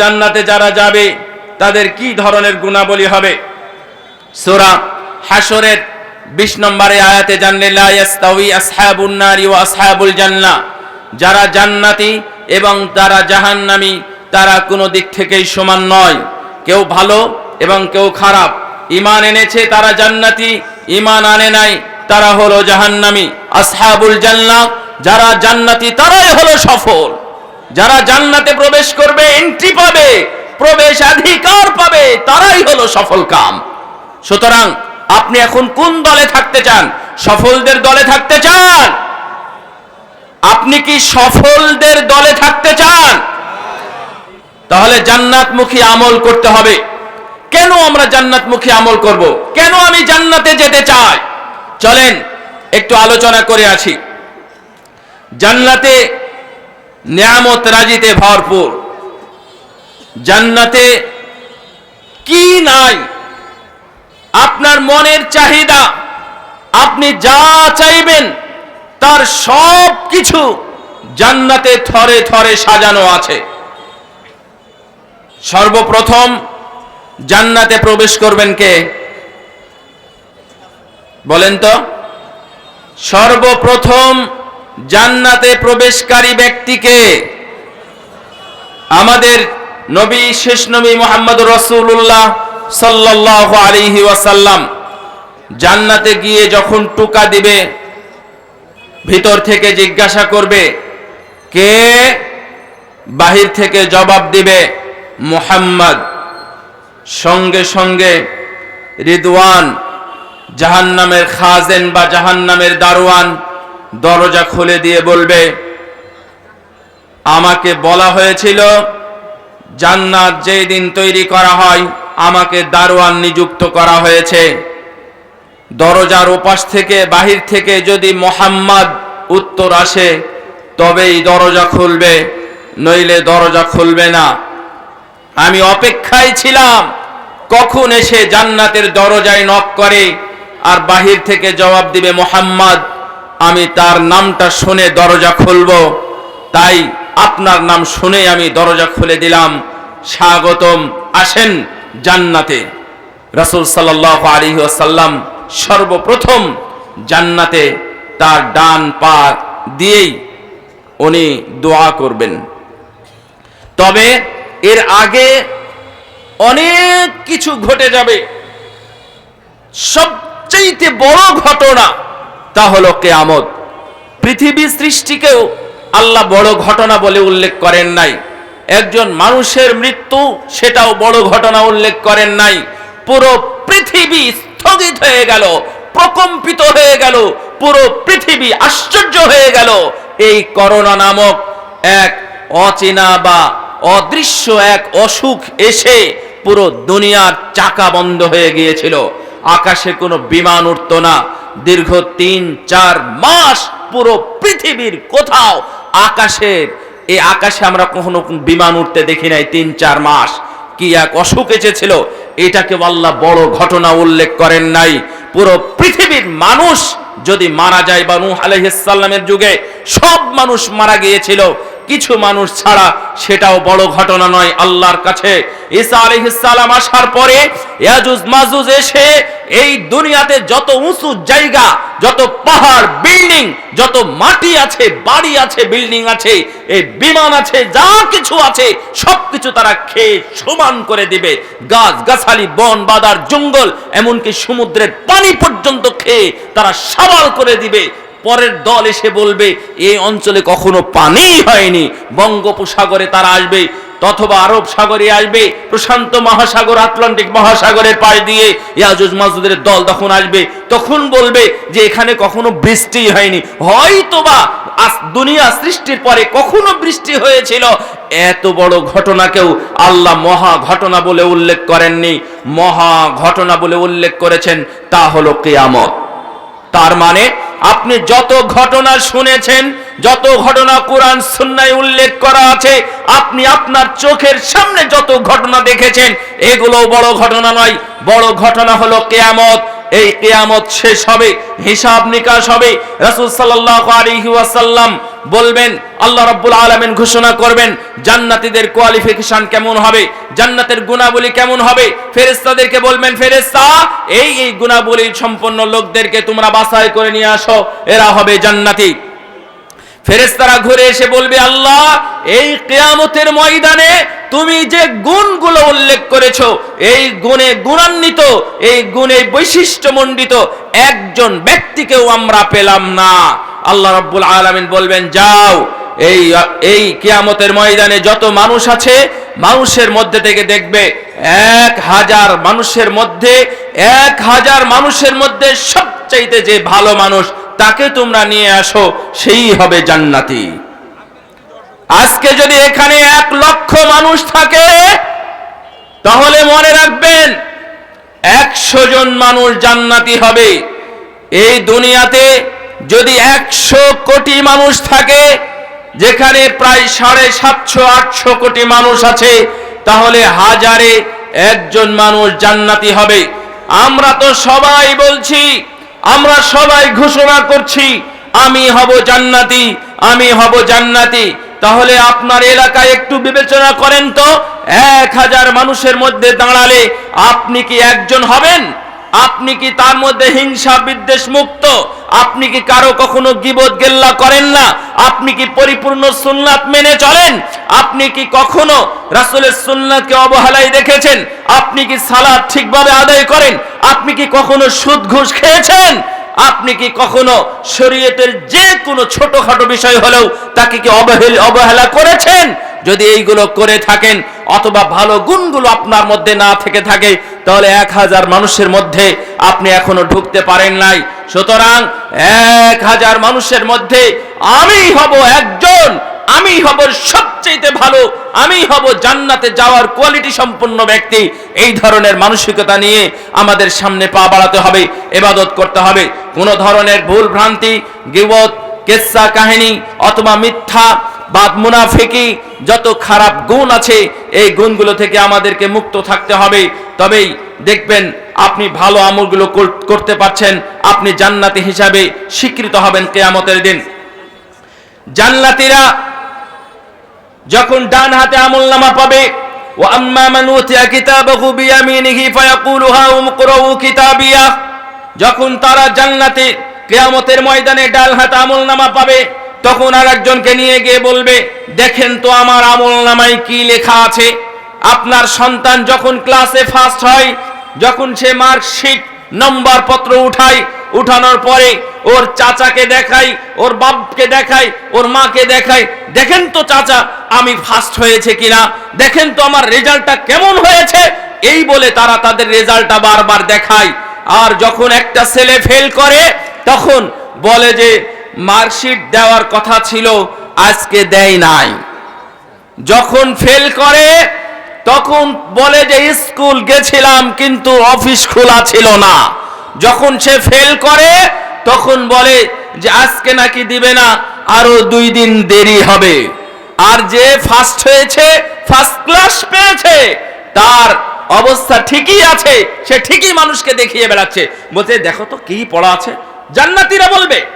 জান্নাতে যারা যাবে, তাদের কি ধরনের গুণাবলী হবে? সূরা হাসরের 20 নম্বরে আয়াতে জানলে, লা ইয়াস্তাউই আসহাবুন নারি ওয়া আসহাবুল জান্নাহ যারা জান্নাতি এবং যারা জাহান্নামী, তারা কোনো দিক থেকেই সমান নয়। কেউ ভালো এবং কেউ খারাপ। ইমান এনেছে তারা জান্নাতি ইমান আনে নাই, তারা হলো জাহান্নামি। আসহাবুল জান্নাহ যারা জান্নাতি, তারাই হলো সফল। যারা জান্নাতে প্রবেশ করবে এন্ট্রি পাবে প্রবেশ অধিকার পাবে, তারাই হলো সফল কাম। সুতরাং আপনি এখন কোন দলে থাকতে চান? সফলদের দলে থাকতে চান? আপনি কি সফলদের দলে থাকতে চান? তাহলে জান্নাতমুখী আমল করতে হবে। কেন আমরা জান্নাতমুখী আমল করব? কেন আমি জান্নাতে যেতে চাই? চলেন, একটু আলোচনা করে আছি জান্নাতে নিয়ামত রাজিতে ভরপুর। জান্নাতে কি নাই? আপনার মনের চাহিদা, আপনি যা চাইবেন, তার সব কিছু জান্নাতে থরে থরে সাজানো আছে। সর্বপ্রথম জান্নাতে প্রবেশ করবেন কে? বলেন তো। সর্বপ্রথম জান্নাতে প্রবেশকারী ব্যক্তিকে আমাদের নবী, শেষ নবী মোহাম্মদ রসুল্লাহ সাল্লাহ আলিহি ওয়াসাল্লাম জান্নাতে গিয়ে যখন টুকা দিবে, ভিতর থেকে জিজ্ঞাসা করবে, কে বাহির থেকে জবাব দিবে? মোহাম্মদ। সঙ্গে সঙ্গে রিদওয়ান, জাহান্নামের খাজেন বা জাহান্নামের দারোয়ান দরজা খুলে দিয়ে বলবে, আমাকে বলা হয়েছিল, জান্নাত যেই দিন তৈরি করা হয়, আমাকে দারোয়ান নিযুক্ত করা হয়েছে। দরজার ওপাশ থেকে বাহির থেকে যদি মোহাম্মদ উত্তর আসে, তবেই দরজা খুলবে, নইলে দরজা খুলবে না। আমি অপেক্ষায় ছিলাম, কখন এসে জান্নাতের দরজায় নক করে, আর বাহির থেকে জবাব দিবে মোহাম্মদ আমি তার নামটা শুনে দরজা খুলব। তাই আপনার নাম শুনে আমি দরজা খুলে দিলাম। স্বাগতম, আসেন জান্নাতে। রাসূল সাল্লাল্লাহু আলাইহি ওয়াসাল্লাম সর্বপ্রথম জান্নাতে তার ডান পা দিয়েই উনি দোয়া করবেন। তবে এর আগে অনেক কিছু ঘটে যাবে। সবচেয়ে বড় ঘটনা তা হলো কেয়ামত। পৃথিবী সৃষ্টিকেও আল্লাহ বড় ঘটনা বলে উল্লেখ করেন নাই। একজন মানুষের মৃত্যু, সেটাও বড় ঘটনা উল্লেখ করেন নাই। পুরো পৃথিবী স্থগিত হয়ে গেল, প্রকম্পিত হয়ে গেল, পুরো পৃথিবী আশ্চর্য হয়ে গেল। এই করোনা নামক এক অচেনা বা অদৃশ্য এক অসুখ এসে পুরো দুনিয়ার চাকা বন্ধ হয়ে গিয়েছিল। আকাশে কোনো বিমান উঠত না দীর্ঘ তিন, চার মাস পুরো পৃথিবীর কোথাও আকাশের, এই আকাশে আমরা কখনো বিমান উঠতে দেখি নাই তিন, চার মাস। কি এক অসুখ এসেছিল, এটাকে আল্লাহ বড় ঘটনা উল্লেখ করেন নাই। পুরো পৃথিবীর মানুষ যদি মারা যায় বা নূহ আলাইহিসসালামের যুগে, সব মানুষ মারা গিয়েছিল। কিছু মানুষ ছাড়া সেটাও বড় ঘটনা নয় আল্লাহর কাছে। ঈসা আলাইহিসসালাম আসার পরে ইয়াজুজ মাজুজ এসে এই দুনিয়াতে যত উঁচু জায়গা, যত পাহাড়, বিল্ডিং, যত মাটি আছে, বাড়ি আছে, বিল্ডিং আছে, এই বিমান আছে, যা কিছু আছে, সবকিছু তারা খেয়ে সমান করে দিবে। গাছ গাছালি বন, বাদার, জঙ্গল, এমনকি সমুদ্রের পানি পর্যন্ত খেয়ে তারা সাবাল করে দিবে। পরের দল এসে বলবে, এই অঞ্চলে কখনো পানি হয়নি, বঙ্গোপসাগরে তারা আসবে, অথবা আরব সাগরে আসবে, প্রশান্ত মহাসাগর, আটলান্টিক মহাসাগরের পাশ দিয়ে ইয়াজুজ মাজুদের দল তখন আসবে। তখন বলবে যে, এখানে কখনো বৃষ্টি হয়নি। হয়তোবা দুনিয়া সৃষ্টির পরে কখনো বৃষ্টি হয়েছিল। এত বড় ঘটনাকেও আল্লাহ মহা ঘটনা বলে উল্লেখ করেননি। মহা ঘটনা বলে উল্লেখ করেছেন, তা হলো কেয়ামত। তার মানে আপনি যত ঘটনা শুনেছেন, যত ঘটনা কোরআন, সুন্নায় উল্লেখ করা আছে, আপনি আপনার চোখের সামনে যত ঘটনা দেখেছেন, এগুলো বড় ঘটনা নয়। বড় ঘটনা হলো কেয়ামত। এই কেয়ামত শেষ হবে, হিসাব নিকাশ হবে। রাসূল সাল্লাল্লাহু আলাইহি ওয়াসাল্লাম বলবেন, আল্লাহ রাব্বুল আলামিন ঘোষণা করবেন, জান্নাতীদের কোয়ালিফিকেশন কেমন হবে, জান্নাতের গুণাবলী কেমন হবে, ফেরেশতাদেরকে বলবেন, ফেরেশতা, এই এই গুণাবলী সম্পন্ন লোকদেরকে তোমরা বাছাই করে নিয়ে আসো, এরা হবে জান্নাতি। ফেরেশতারা ঘুরে এসে বলবে, আল্লাহ, এই কেয়ামতের ময়দানে তুমি যে গুণগুলো উল্লেখ করেছ, এই গুণে গুণান্বিত, এই গুণে বৈশিষ্ট্য বৈশিষ্ট্যমণ্ডিত, একজন ব্যক্তিকেও আমরা পেলাম না। আল্লাহ রাব্বুল আলামিন বলবেন, যাও, এই এই কিয়ামতের ময়দানে যত মানুষ আছে, মানুষের মধ্যে থেকে দেখবে এক হাজার মানুষের মধ্যে, এক হাজার মানুষের মধ্যে সবচাইতে যে ভালো মানুষ, তাকে তোমরা নিয়ে আসো, সেই হবে জান্নাতি। আজকে যদি এখানে এক লক্ষ মানুষ থাকে, তাহলে মনে রাখবেন, একশো জন মানুষ জান্নাতি হবে। এই দুনিয়াতে যদি একশো কোটি মানুষ থাকে, যেখানে প্রায় সাড়ে সাতশো, আটশো কোটি মানুষ আছে, তাহলে হাজারে একজন মানুষ জান্নাতি হবে। আমরা তো সবাই বলছি, আমরা সবাই ঘোষণা করছি, আমি হব জান্নাতি, আমি হব জান্নাতি। তাহলে আপনার এলাকায় একটু বিবেচনা করেন তো, এক হাজার মানুষের মধ্যে দাঁড়ালে আপনি কি একজন হবেন? আপনি কি তার মধ্যে হিংসা বিদ্বেষ মুক্ত? আপনি কি কারও কখনো গিবত গেল্লা করেন না? আপনি কি পরিপূর্ণ সুন্নাত মেনে চলেন? আপনি কি কখনো রাসূলের সুন্নাতকে অবহেলায় দেখেছেন? আপনি কি সালাত ঠিকভাবে আদায় করেন? আপনি কি কখনো সুদ ঘুষ খেয়েছেন? আপনি কি কখনো শরীয়তের যে কোনো ছোটখাটো বিষয় হলেও তাকে কি অবহেলা করেছেন? যদি এইগুলো করে থাকেন, অথবা ভালো গুণগুলো আপনার মধ্যে না থেকে থাকে তাহলে এক হাজার মানুষের মধ্যে আপনি এখনও ঢুকতে পারেন নাই। সুতরাং এক হাজার মানুষের মধ্যে আমি হব একজন, আমি হব সবচেয়ে ভালো, আমি হব জান্নাতে যাওয়ার কোয়ালিটি সম্পন্ন ব্যক্তি। এই ধরনের মানসিকতা নিয়ে আমাদের সামনে পা বাড়াতে হবে, এবাদত করতে হবে। কোনো ধরনের ভুল ভ্রান্তি, গিবত, কেসা কাহিনী অথবা মিথ্যা বা মুনাফিকি, যত খারাপ গুণ আছে, এই গুণগুলো থেকে আমাদেরকে মুক্ত থাকতে হবে। তবেই দেখবেন আপনি ভালো আমলগুলো করতে পারছেন, আপনি জান্নাতি হিসাবে স্বীকৃত হবেন কেয়ামতের দিন। জান্নাতীরা যখন ডান হাতে আমল নামা পাবে যখন তারা জান্নাতে কেয়ামতের ময়দানে ডাল হাতে আমল নামা পাবে তখন আর একজনকে নিয়ে গিয়ে বলবে, দেখেন তো আমার আমল নামায় কি লেখা আছে। আপনার সন্তান যখন ক্লাসে ফার্স্ট হয়, যখন সে মার্কশিট নম্বর পত্র উঠায়, উঠানোর পরে ওর চাচাকে দেখাই ওর বাপকে দেখাই ওর মাকে দেখাই দেখেন তো চাচা, আমি ফার্স্ট হয়েছে কিনা? দেখেন তো আমার রেজাল্টটা কেমন হয়েছে? এই বলে তারা তাদের রেজাল্টটা বারবার দেখায়। আর যখন একটা ছেলে ফেল করে, তখন বলে যে মার্কশিট দেওয়ার কথা ছিল, আজকে দেয় নাই। যখন ফেল করে, তখন বলে যে স্কুল গেছিলাম, কিন্তু অফিস খোলা ছিল না। যখন সে ফেল করে, তখন বলে যে আজকে নাকি দিবে না, আরও দুই দিন দেরি হবে। আর যে ফার্স্ট হয়েছে ফার্স্ট ক্লাস পেয়েছে, তার অবস্থা ঠিকই আছে, সে ঠিকই মানুষকে দেখিয়ে বেড়াচ্ছে। বলছে, দেখো তো কি পড়া আছে, জান্নাতীরা বলবে।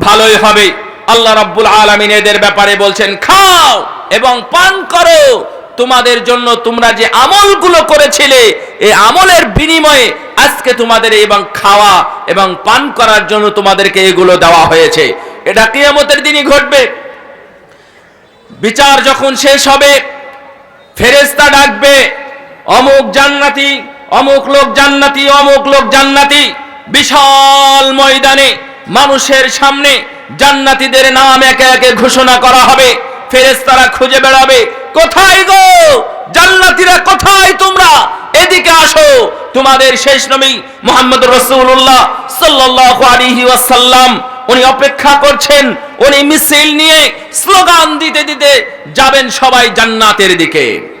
ভালোই হবে। আল্লাহ রাব্বুল আলামিন এদের ব্যাপারে বলছেন, খাও এবং পান করো। তোমাদের জন্য তোমরা যে আমলগুলো করেছিলে এই আমলের বিনিময়ে আজকে তোমাদের এবং খাওয়া এবং পান করার জন্য তোমাদেরকে এগুলো দেওয়া হয়েছে। এটা কিয়ামতের দিনই ঘটবে। বিচার যখন শেষ হবে ফেরেস্তা ডাকবে, অমুক জান্নাতি, অমুক লোক জান্নাতি, অমুক লোক জান্নাতি, বিশাল ময়দানে মানুষের সামনে জান্নাতীদের নাম একে একে ঘোষণা করা হবে। ফেরেস্তারা খুঁজে বেড়াবে, কোথায় গো? জান্নাতীরা কোথায় তোমরা? এদিকে আসো। তোমাদের শেষ নবী মোহাম্মদ রসুল্লাহ সাল্লাল্লাহু আলাইহি ওয়াসাল্লাম, উনি অপেক্ষা করছেন, উনি মিছিল নিয়ে স্লোগান দিতে দিতে যাবেন সবাই জান্নাতের দিকে।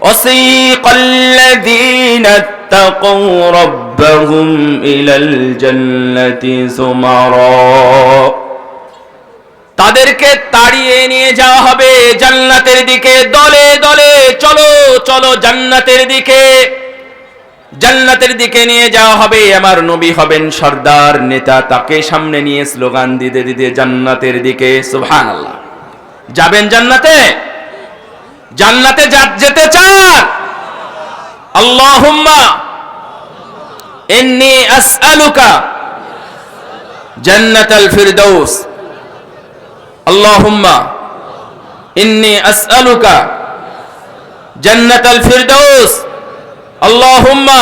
وسيق الذين اتقوا ربهم إلى الجنة زمرا তাদেরকে তাড়িয়ে নিয়ে যাওয়া হবে জান্নাতের দিকে দলে দলে চলো চলো জান্নাতের দিকে জান্নাতের দিকে নিয়ে যাওয়া হবে আমার নবী হবেন সর্দার নেতা তাকে সামনে নিয়ে স্লোগান দিতে দিতে জান্নাতের দিকে সুবহানাল্লাহ যাবেন জান্নাতে জান্নাতে যেতে চান। আল্লাহুম্মা ইন্নী আসআলুকা জান্নাতাল ফিরদাউস। আল্লাহুম্মা ইন্নী আসআলুকা জান্নাতাল ফিরদাউস। আল্লাহুম্মা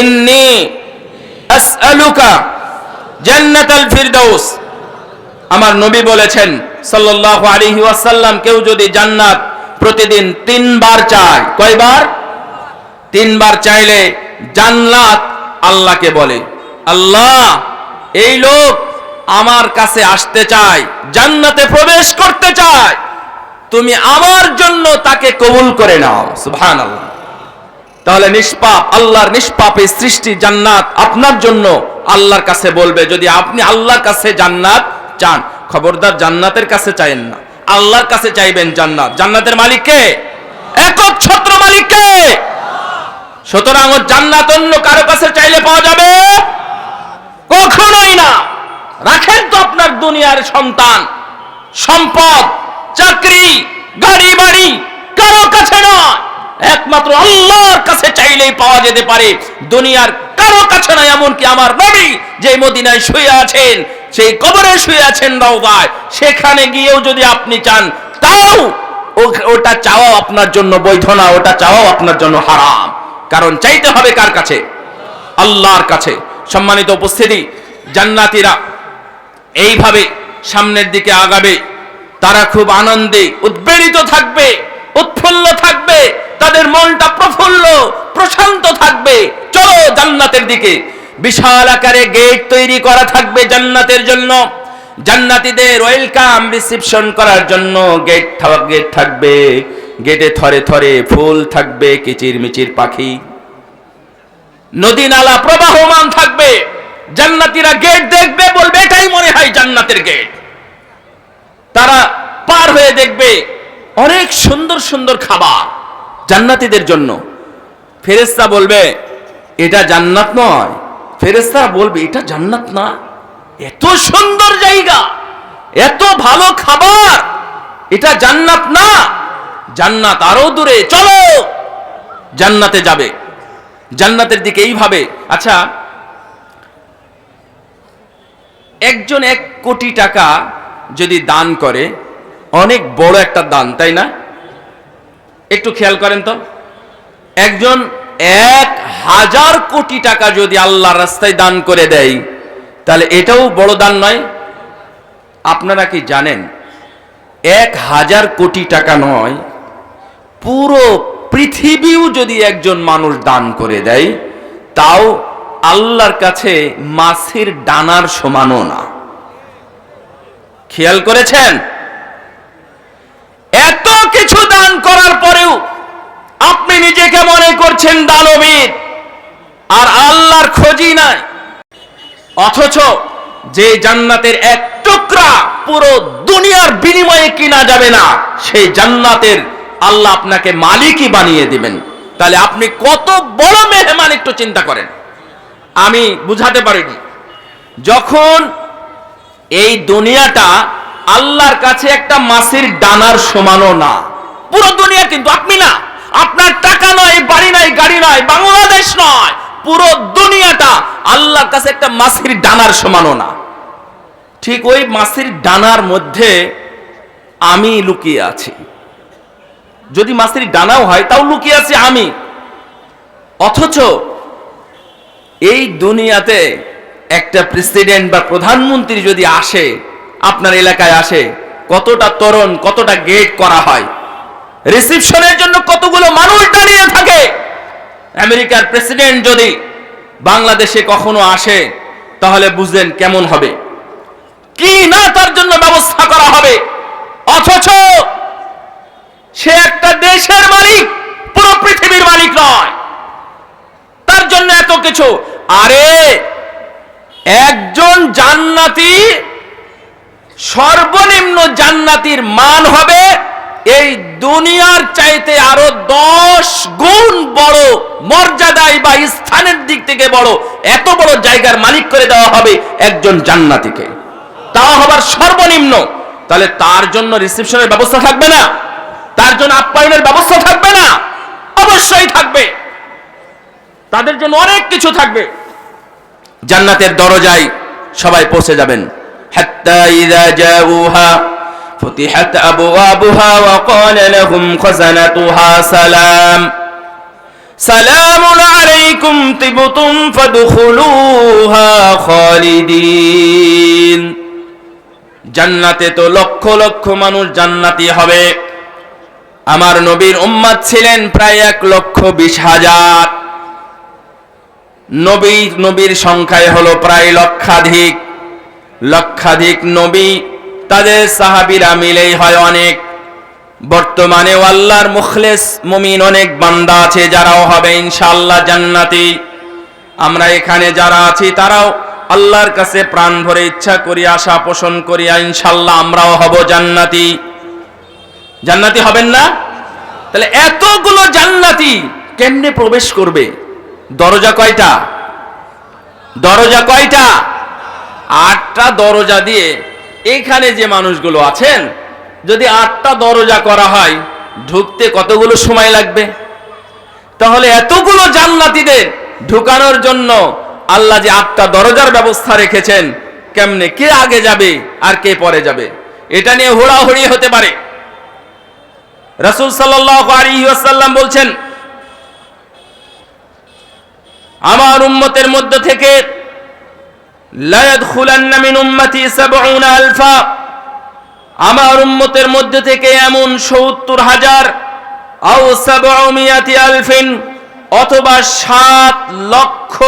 ইন্নী আসআলুকা জান্নাতাল ফিরদাউস। আমার নবী বলেছেন, সাল্লাল্লাহু আলাইহি ওয়াসাল্লাম, কেউ যদি জান্নাত প্রতিদিন তিনবার চায় কয়বার? তিনবার চাইলে জান্নাত আল্লাহকে বলে। আল্লাহ, এই লোক আমার কাছে আসতে চায়, জান্নাতে প্রবেশ করতে চায়। তুমি আমার জন্য তাকে কবুল করে নাও। সুবহানাল্লাহ। তাহলে নিষ্পাপ, আল্লাহর নিষ্পাপ এই সৃষ্টি জান্নাত আপনার জন্য আল্লাহর কাছে বলবে। যদি আপনি আল্লাহর কাছে জান্নাত চান, খবরদার জান্নাতের কাছে চাইেন না। আল্লাহর কাছে চাইবেন জান্নাত। জান্নাতের মালিক কে? একক ছত্র মালিক কে? সুতরাং ও জান্নাত অন্য কারও কাছে চাইলে পাওয়া যাবে? কখনোই না। রাখেন তো আপনার দুনিয়ার সন্তান। সম্পদ, চাকরি, গাড়ি বাড়ি, কারও কাছে নয়। একমাত্র আল্লাহর কাছে চাইলেই পাওয়া যেতে পারে। দুনিয়ার কারও কাছে নয়, এমনকি আমার নবী যে মদিনায় শুয়ে আছেন সেই কবরে শুয়ে আছেন রওদায় সেখানে গিয়েও যদি আপনি চান, তাও ওটা চাওয়াও আপনার জন্য বৈধ না, ওটা চাওয়াও আপনার জন্য হারাম। কারণ চাইতে হবে কার কাছে? আল্লাহর কাছে। সম্মানিত উপস্থিতি, জান্নাতীরা এইভাবে সামনের দিকে আগাবে। তারা খুব আনন্দে উদ্বেলিত থাকবে, উৎফুল্ল থাকবে, তাদের মনটা প্রফুল্ল, প্রশান্ত থাকবে। চলো জান্নাতের দিকে। বিশাল আকারে গেট তৈরি করা থাকবে জান্নাতের জন্য। জান্নাতীদের ওয়েলকাম রিসিপশন করার জন্য গেট গেট থাকবে। গেটে থরে থরে ফুল থাকবে, কিচির মিচির পাখি। নদী নালা প্রবাহমান থাকবে। জান্নাতীরা গেট দেখবে, বলবে, এটাই মনে হয় জান্নাতের গেট। তারা পার হয়ে দেখবে অনেক সুন্দর সুন্দর খাবার জান্নাতীদের জন্য। ফেরেশতা বলবে, এটা জান্নাত নয় ফেরেশতা বলবে, এটা জান্নাত না। এত সুন্দর জায়গা, এত ভালো খাবার, এটা জান্নাত না। জান্নাত আরও দূরে, চলো। জান্নাতে যাবে। জান্নাতের দিকে এইভাবে আচ্ছা একজন এক কোটি টাকা যদি দান করে, অনেক বড় একটা দান, তাই না? একটু খেয়াল করেন তো। একজন এক হাজার কোটি টাকা যদি আল্লাহ রাস্তায় দান করে দেয়, তাহলে এটাও বড় দান নয়। আপনারা কি জানেন, এক হাজার কোটি টাকা নয়, পুরো পৃথিবীও যদি একজন মানুষ দান করে দেয়, তাও আল্লাহর কাছে মাছের ডানার সমানও না। খেয়াল করেছেন? এত কিছু দান করার পরেও আপনি নিজেকে মনে করছেন দানবীর। আর আল্লাহর খোঁজই নাই। অথচ যে জান্নাতের এক টুকরা পুরো দুনিয়ার বিনিময়ে কিনা যাবে না, সেই জান্নাতের আল্লাহ আপনাকে মালিকই বানিয়ে দিবেন। তাহলে আপনি কত বড় মেহমান একটু চিন্তা করেন। আমি বুঝাতে পারিনি। যখন এই দুনিয়াটা আল্লাহর কাছে একটা মাসির ডানার সমানও না, পুরো দুনিয়া কিন্তু আপনি না। আপনার টাকা নয়, বাড়ি নাই গাড়ি নয়, বাংলাদেশ নয়, পুরো দুনিয়াটা আল্লাহর কাছে একটা মাছের ডানার সমানও না। ঠিক ওই মাছের ডানার মধ্যে আমি লুকিয়ে আছি। যদি মাছের ডানাও হয়, তাও লুকিয়ে আছি আমি। অথচ এই দুনিয়াতে একটা প্রেসিডেন্ট বা প্রধানমন্ত্রী যদি আসে, আপনার এলাকায় আসে, কতটা তরুণ, কতটা গেট করা হয় রিসিপশনের জন্য কতগুলো মানুষ দাঁড়িয়ে থাকে? আমেরিকার প্রেসিডেন্ট যদি বাংলাদেশে কখনো আসে, তাহলে বুঝলেন কেমন হবে। কি না তার জন্য ব্যবস্থা করা হবে? অথচ সে একটা দেশের মালিক, পুরো পৃথিবীর মালিক নয়। তার জন্য এত কিছু। আরে, একজন জান্নাতি, সর্বনিম্ন জান্নাতির মান হবে এই দুনিয়ার চাইতে আরও দশ গুণ বড় মর্যাদায় বা স্থানের দিক থেকে বড়, এত বড় জায়গার মালিক করে দেওয়া হবে একজন জান্নাতিকে। তাও হবার সর্বনিম্ন। তাহলে তার জন্য রিসেপশনের ব্যবস্থা থাকবে না? তার জন্য আপ্যায়নের ব্যবস্থা থাকবে না? অবশ্যই থাকবে। তাদের জন্য অনেক কিছু থাকবে। জান্নাতের দরজায় সবাই পৌঁছে যাবেন। হাত্তা জাউহা আবওয়াবুহা ওয়া ক্বালা লাহুম খাযানাতুহা সালাম সালামুন আলাইকুম তিবতুম ফাদখুলুহা খালিদিন জান্নাতে তো লক্ষ লক্ষ মানুষ জান্নাতি হবে। আমার নবীর উম্মত ছিলেন প্রায় এক লক্ষ বিশ হাজার। নবী নবীর সংখ্যায় হলো প্রায় লক্ষাধিক। লক্ষাধিক নবী তাদের সাহাবিরা মিলেই হয় অনেক। বর্তমানে আল্লাহর মুখলেস মুমিন অনেক বান্দা আছে, যারাও হবে ইনশাল্লাহ জান্নাতি। আমরা এখানে যারা আছি, তারাও আল্লাহর কাছে প্রাণ ভরে ইচ্ছা করি, আশা পোষণ করি ইনশাল্লাহ আমরাও হব জান্নাতি। জান্নাতি হবেন না? তাহলে এতগুলো জান্নাতি কেমনে প্রবেশ করবে? দরজা কয়টা? দরজা কয়টা? আটটা দরজা দিয়ে এখানে যে মানুষগুলো আছেন, যদি আটটা দরজা করা হয়, ঢুকতে কতগুলো সময় লাগবে? তাহলে এতগুলো জান্নাতীদের ঢুকানোর জন্য আল্লাহ যে আটটা দরজার ব্যবস্থা রেখেছেন, কেমনে, কে আগে যাবে আর কে পরে যাবে? এটা নিয়ে হোড়াহুড়ি হতে পারে। রাসূল ওয়াসাল্লাম বলছেন, আমার উম্মতের মধ্য থেকে আমার উম্মতের মধ্যে থেকে এমন সত্তর হাজার আলফিন অথবা সাত লক্ষ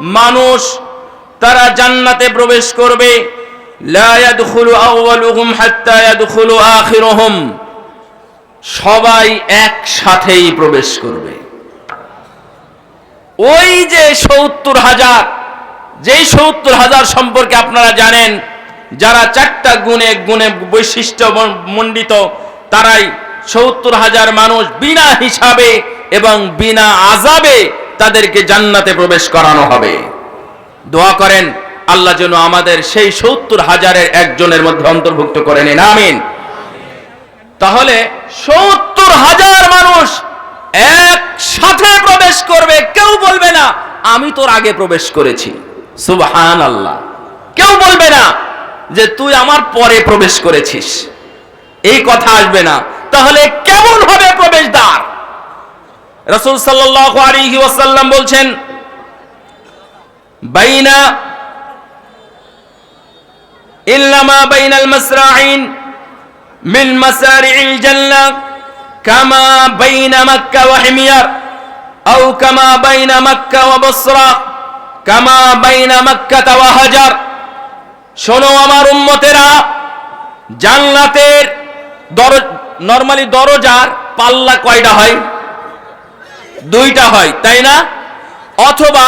মানুষ তারা জান্নাতে প্রবেশ করবে। সবাই একসাথেই প্রবেশ করবে। ওই যে সত্তর হাজার যেই সত্তর হাজার সম্পর্কে আপনারা জানেন, যারা চারটা গুণে গুণে বৈশিষ্ট্য মণ্ডিত, তারাই সত্তর হাজার মানুষ বিনা হিসাবে এবং বিনা আজাবে তাদেরকে জান্নাতে প্রবেশ করানো হবে। দোয়া করেন, আল্লাহ যেন আমাদের সেই সত্তর হাজারের একজনের মধ্যে অন্তর্ভুক্ত করে নিন, আমিন। তাহলে সত্তর হাজার মানুষ একসাথে প্রবেশ করবে, কেউ বলবে না, আমি তোর আগে প্রবেশ করেছি। সুবহান আল্লাহ কেউ বলবে না যে তুই আমার পরে প্রবেশ করেছিস। এই কথা আসবে না। তাহলে কেমন হবে প্রবেশদ্বার? রাসূল সাল্লাল্লাহু বলছেন, বাইনা ইল্লামা বাইনাল মাসরাইন মিন মাসারি'il জান্নাহ কামা বাইনা মক্কা ওয়া হিমিয়ার আও কামা বাইনা মক্কা ওয়া বসরা। কামা বাইনা মক্কা ওয়া হাজার। শোনো আমার উম্মতেরা, জান্নাতের দর নরমালি দরজার পাল্লা কয়টা হয়? দুইটা হয়, তাই না? অথবা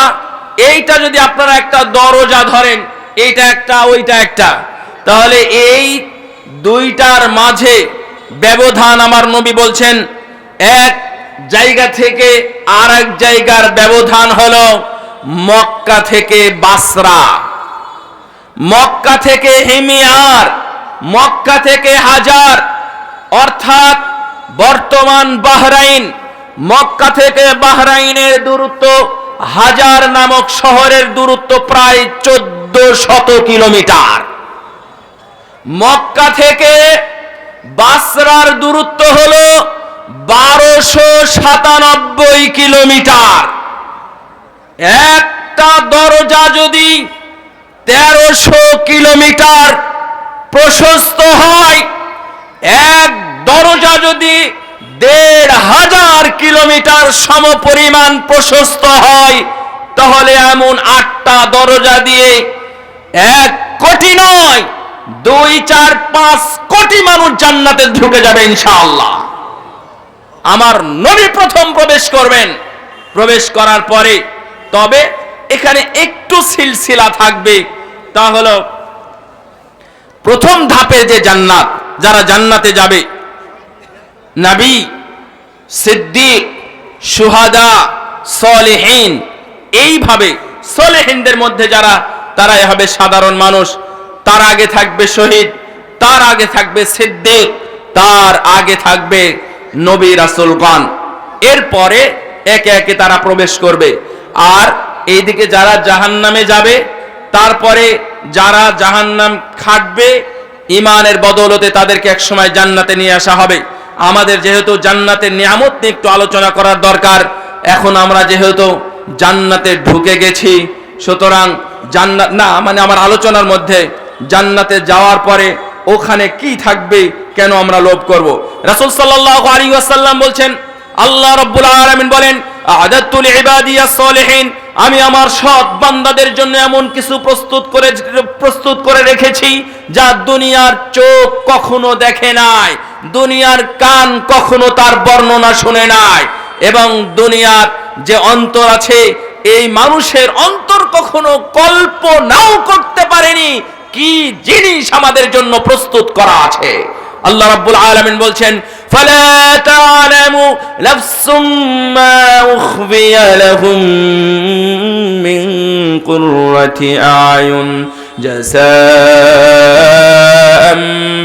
এইটা যদি আপনারা একটা দরজা ধরেন, এইটা একটা, ওইটা একটা, তাহলে এই দুইটার মাঝে ব্যবধান আমার নবী বলছেন, এক জায়গা থেকে আর এক জায়গার ব্যবধান হলো মক্কা থেকে বাসরা, মক্কা থেকে হিমিয়ার, মক্কা থেকে হাজার, অর্থাৎ বর্তমান বাহরাইন, মক্কা থেকে বাহরাইনের দূরত্ব হাজার নামক শহরের দূরত্ব প্রায় চোদ্দ শত কিলোমিটার। মক্কা থেকে বাসরার দূরত্ব হলো বারোশো সাতানব্বই কিলোমিটার। একটা দরজা যদি তেরোশো কিলোমিটার প্রশস্ত হয়, এক দরজা যদি দেড় হাজার কিলোমিটার সমপরিমাণ প্রশস্ত হয়, তাহলে এমন আটটা দরজা দিয়ে এক কোটি নয়, দুই, চার, পাঁচ কোটি মানুষ জান্নাতে ঢুকে যাবে ইনশাআল্লাহ। আমার নবী প্রথম প্রবেশ করবেন। প্রবেশ করার পরে তবে এখানে একটু সিলসিলা থাকবে। তা হলো, প্রথম ধাপে যে জান্নাত, যারা জান্নাতে যাবে, নবী, সিদ্দিক সুহাদা সলেহীন, এইভাবে সলেহীনদের মধ্যে যারা তারাই হবে সাধারণ মানুষ, তার আগে থাকবে শহীদ, তার আগে থাকবে সিদ্দিক, তার আগে থাকবে নবী রাসুলগণ। এরপরে একে একে তারা প্রবেশ করবে। আর এইদিকে যারা জাহান্নামে যাবে, তারপরে যারা জাহান্নাম খাটবে ইমানের বদৌলতে তাদেরকে একসময় জান্নাতে নিয়ে আসা হবে। আমাদের যেহেতু জান্নাতের নিয়ামত নিয়ে একটু আলোচনা করার দরকার, এখন আমরা যেহেতু জান্নাতে ঢুকে গেছি, সুতরাং জান্নাত না মানে আমার আলোচনার মধ্যে জান্নাতে যাওয়ার পরে ওখানে কি থাকবে কেন আমরা লোভ করব? রাসূল সাল্লাল্লাহু আলাইহি ওয়াসাল্লাম বলছেন, আল্লাহ রাব্বুল আলামিন বলেন আদাতুল সলিহিন, আমি আমার সৎ বান্দাদের জন্য এমন কিছু প্রস্তুত করে প্রস্তুত করে রেখেছি যা দুনিয়ার চোখ কখনো দেখে নাই, দুনিয়ার কান কখনো তার বর্ণনা শুনে নাই এবং দুনিয়ার যে অন্তর আছে, এই মানুষের অন্তর কখনো কল্পনাও করতে পারেনি। কি জিনিস আমাদের জন্য প্রস্তুত করা আছে? আল্লাহ রাব্বুল আলামিন বলছেন, ফালা তা'লামু নাফসুম মা উখফিয়া লাহুম মিন কুররাতি আয়ুন জাযাআম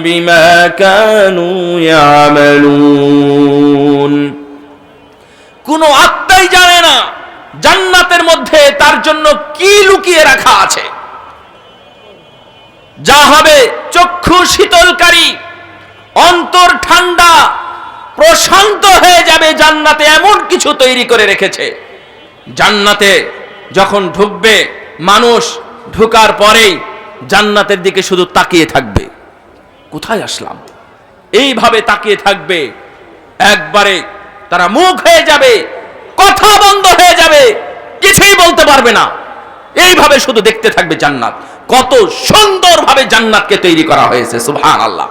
বিমা কানু ইয়ামালুন। কোন আত্মাই জানে না জান্নাতের মধ্যে তার জন্য কি লুকিয়ে রাখা আছে। যা হবে চক্ষু শীতলকারী অন্তর ঠান্ডা, প্রশান্ত হয়ে যাবে জান্নাতে, এমন কিছু তৈরি করে রেখেছে। জান্নাতে যখন ঢুকবে, মানুষ ঢুকার পরেই জান্নাতের দিকে শুধু তাকিয়ে থাকবে। কোথায় আসলাম? এইভাবে তাকিয়ে থাকবে, একবারে তারা মুখ হয়ে যাবে, কথা বন্ধ হয়ে যাবে, কিছুই বলতে পারবে না। এইভাবে শুধু দেখতে থাকবে জান্নাত। কত সুন্দরভাবে জান্নাতকে তৈরি করা হয়েছে সুবহান আল্লাহ